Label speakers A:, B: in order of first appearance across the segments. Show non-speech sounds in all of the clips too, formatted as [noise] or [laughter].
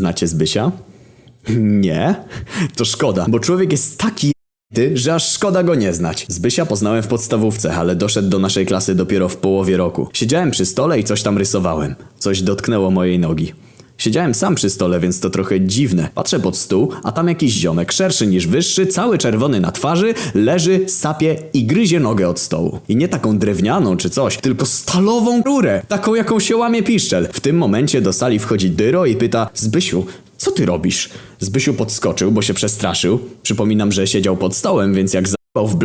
A: Znacie Zbysia? [laughs] Nie? To szkoda, bo człowiek jest taki ty, że aż szkoda go nie znać. Zbysia poznałem w podstawówce, ale doszedł do naszej klasy dopiero w połowie roku. Siedziałem przy stole i coś tam rysowałem. Coś dotknęło mojej nogi. Siedziałem sam przy stole, więc to trochę dziwne. Patrzę pod stół, a tam jakiś ziomek, szerszy niż wyższy, cały czerwony na twarzy, leży, sapie i gryzie nogę od stołu. I nie taką drewnianą czy coś, tylko stalową rurę, taką jaką się łamie piszczel. W tym momencie do sali wchodzi Dyro i pyta, Zbysiu, co ty robisz? Zbysiu podskoczył, bo się przestraszył. Przypominam, że siedział pod stołem, więc jak zapał w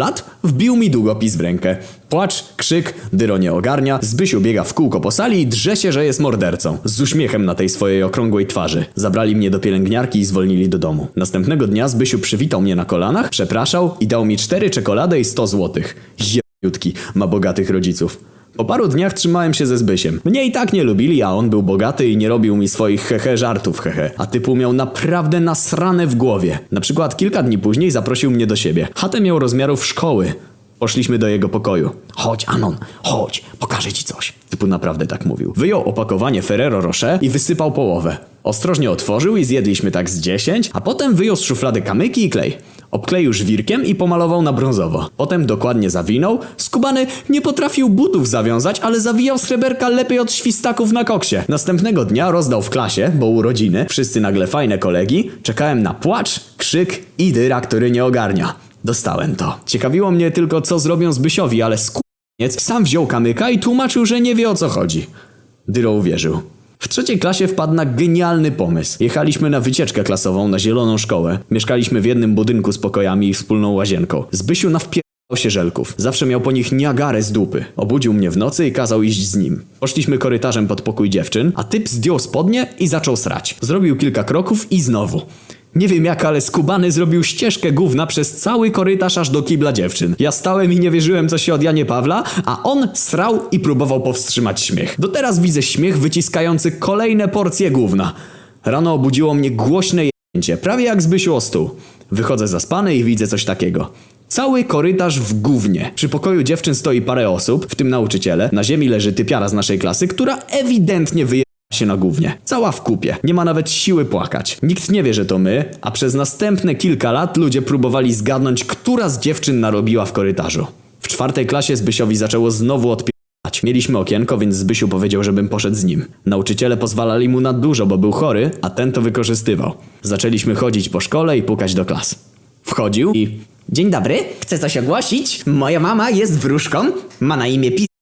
A: wbił mi długopis w rękę. Płacz, krzyk, Dyro nie ogarnia, Zbysiu biega w kółko po sali i drze się, że jest mordercą. Z uśmiechem na tej swojej okrągłej twarzy. Zabrali mnie do pielęgniarki i zwolnili do domu. Następnego dnia Zbysiu przywitał mnie na kolanach, przepraszał i dał mi cztery czekolady i 100 złotych. Jebniutki, ma bogatych rodziców. Po paru dniach trzymałem się ze Zbysiem. Mnie i tak nie lubili, a on był bogaty i nie robił mi swoich hehe żartów hehe. A typu miał naprawdę nasrane w głowie. Na przykład kilka dni później zaprosił mnie do siebie. Chatę miał rozmiarów szkoły. Poszliśmy do jego pokoju. Chodź, Anon, chodź, pokażę ci coś. Typu naprawdę tak mówił. Wyjął opakowanie Ferrero Rocher i wysypał połowę. Ostrożnie otworzył i zjedliśmy tak z 10, a potem wyjął z szuflady kamyki i klej. Obkleił żwirkiem i pomalował na brązowo. Potem dokładnie zawinął. Skubany nie potrafił butów zawiązać, ale zawijał sreberka lepiej od świstaków na koksie. Następnego dnia rozdał w klasie, bo urodziny, wszyscy nagle fajne kolegi. Czekałem na płacz, krzyk i dyra, który nie ogarnia. Dostałem to. Ciekawiło mnie tylko, co zrobią Zbysiowi, ale skuniec sam wziął kamyka i tłumaczył, że nie wie o co chodzi. Dyro uwierzył. W trzeciej klasie wpadł na genialny pomysł. Jechaliśmy na wycieczkę klasową na zieloną szkołę. Mieszkaliśmy w jednym budynku z pokojami i wspólną łazienką. Zbysiu nawpierdał się żelków. Zawsze miał po nich niagarę z dupy. Obudził mnie w nocy i kazał iść z nim. Poszliśmy korytarzem pod pokój dziewczyn, a typ zdjął spodnie i zaczął srać. Zrobił kilka kroków i znowu. Nie wiem jak, ale skubany zrobił ścieżkę gówna przez cały korytarz aż do kibla dziewczyn. Ja stałem i nie wierzyłem, co się od Janie Pawla, a on srał i próbował powstrzymać śmiech. Do teraz widzę śmiech wyciskający kolejne porcje gówna. Rano obudziło mnie głośne jęcie, prawie jak Zbysiu o stół. Wychodzę zaspany i widzę coś takiego. Cały korytarz w gównie. Przy pokoju dziewczyn stoi parę osób, w tym nauczyciele. Na ziemi leży typiara z naszej klasy, która ewidentnie wyje się na gównie. Cała w kupie. Nie ma nawet siły płakać. Nikt nie wie, że to my, a przez następne kilka lat ludzie próbowali zgadnąć, która z dziewczyn narobiła w korytarzu. W czwartej klasie Zbysiowi zaczęło znowu odpierać. Mieliśmy okienko, więc Zbysiu powiedział, żebym poszedł z nim. Nauczyciele pozwalali mu na dużo, bo był chory, a ten to wykorzystywał. Zaczęliśmy chodzić po szkole i pukać do klas. Wchodził i... Dzień dobry, chcę coś ogłosić. Moja mama jest wróżką, ma na imię Pi...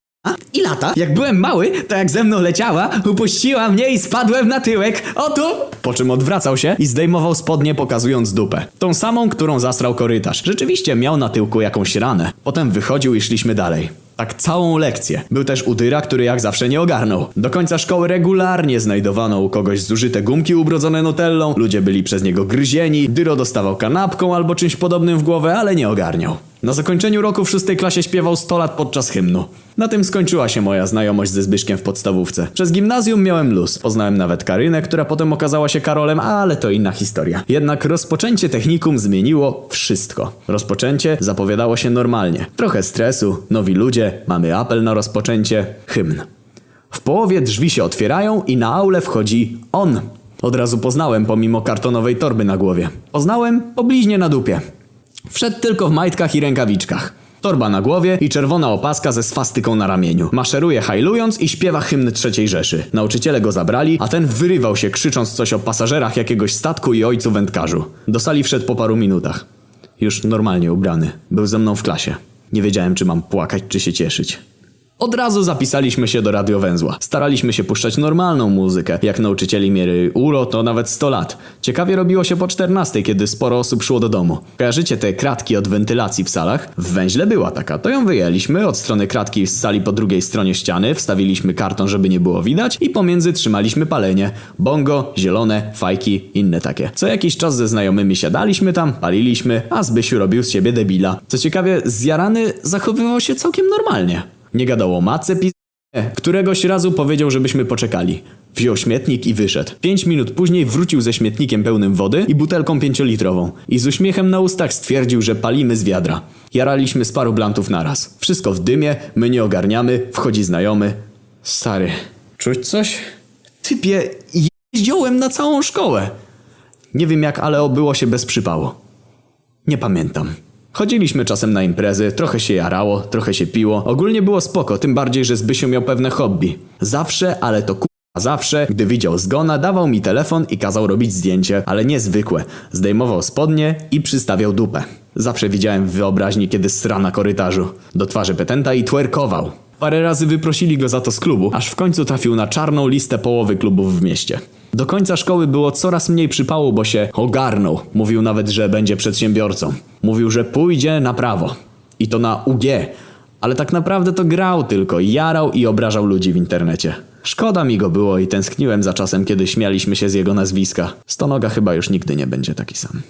A: I lata. Jak byłem mały, to jak ze mną leciała, upuściła mnie i spadłem na tyłek. Oto! Po czym odwracał się i zdejmował spodnie pokazując dupę. Tą samą, którą zasrał korytarz. Rzeczywiście miał na tyłku jakąś ranę. Potem wychodził i szliśmy dalej. Tak całą lekcję. Był też udyra, który jak zawsze nie ogarnął. Do końca szkoły regularnie znajdowano u kogoś zużyte gumki ubrodzone nutellą, ludzie byli przez niego gryzieni, dyro dostawał kanapką albo czymś podobnym w głowę, ale nie ogarniał. Na zakończeniu roku w szóstej klasie śpiewał 100 lat podczas hymnu. Na tym skończyła się moja znajomość ze Zbyszkiem w podstawówce. Przez gimnazjum miałem luz. Poznałem nawet Karynę, która potem okazała się Karolem, ale to inna historia. Jednak rozpoczęcie technikum zmieniło wszystko. Rozpoczęcie zapowiadało się normalnie. Trochę stresu, nowi ludzie, mamy apel na rozpoczęcie, hymn. W połowie drzwi się otwierają i na aulę wchodzi on. Od razu poznałem pomimo kartonowej torby na głowie. Poznałem po bliźnie na dupie. Wszedł tylko w majtkach i rękawiczkach. Torba na głowie i czerwona opaska ze swastyką na ramieniu. Maszeruje hajlując i śpiewa hymny trzeciej Rzeszy. Nauczyciele go zabrali, a ten wyrywał się krzycząc coś o pasażerach jakiegoś statku i ojcu wędkarzu. Do sali wszedł po paru minutach. Już normalnie ubrany. Był ze mną w klasie. Nie wiedziałem, czy mam płakać, czy się cieszyć. Od razu zapisaliśmy się do radiowęzła. Staraliśmy się puszczać normalną muzykę. Jak nauczycieli miery ULO, to nawet 100 lat. Ciekawie robiło się po 14, kiedy sporo osób szło do domu. Kojarzycie te kratki od wentylacji w salach? W węźle była taka. To ją wyjęliśmy. Od strony kratki z sali po drugiej stronie ściany wstawiliśmy karton, żeby nie było widać i pomiędzy trzymaliśmy palenie. Bongo, zielone, fajki, inne takie. Co jakiś czas ze znajomymi siadaliśmy tam, paliliśmy, a Zbysiu robił z siebie debila. Co ciekawie, zjarany zachowywał się całkiem normalnie. Nie gadał o pis... Któregoś razu powiedział, żebyśmy poczekali. Wziął śmietnik i wyszedł. Pięć minut później wrócił ze śmietnikiem pełnym wody i butelką pięciolitrową. I z uśmiechem na ustach stwierdził, że palimy z wiadra. Jaraliśmy z paru blantów naraz. Wszystko w dymie, my nie ogarniamy, wchodzi znajomy. Stary, czuć coś? Typie, jeźdź ziołem na całą szkołę. Nie wiem jak, ale obyło się bez przypału. Nie pamiętam. Chodziliśmy czasem na imprezy, trochę się jarało, trochę się piło. Ogólnie było spoko, tym bardziej, że Zbysiu miał pewne hobby. Zawsze, ale to k***a zawsze, gdy widział zgona, dawał mi telefon i kazał robić zdjęcie, ale niezwykłe. Zdejmował spodnie i przystawiał dupę. Zawsze widziałem w wyobraźni, kiedy sra na korytarzu. Do twarzy petenta i twerkował. Parę razy wyprosili go za to z klubu, aż w końcu trafił na czarną listę połowy klubów w mieście. Do końca szkoły było coraz mniej przypału, bo się ogarnął. Mówił nawet, że będzie przedsiębiorcą. Mówił, że pójdzie na prawo. I to na UG. Ale tak naprawdę to grał tylko, jarał i obrażał ludzi w internecie. Szkoda mi go było i tęskniłem za czasem, kiedy śmialiśmy się z jego nazwiska. Stonoga chyba już nigdy nie będzie taki sam.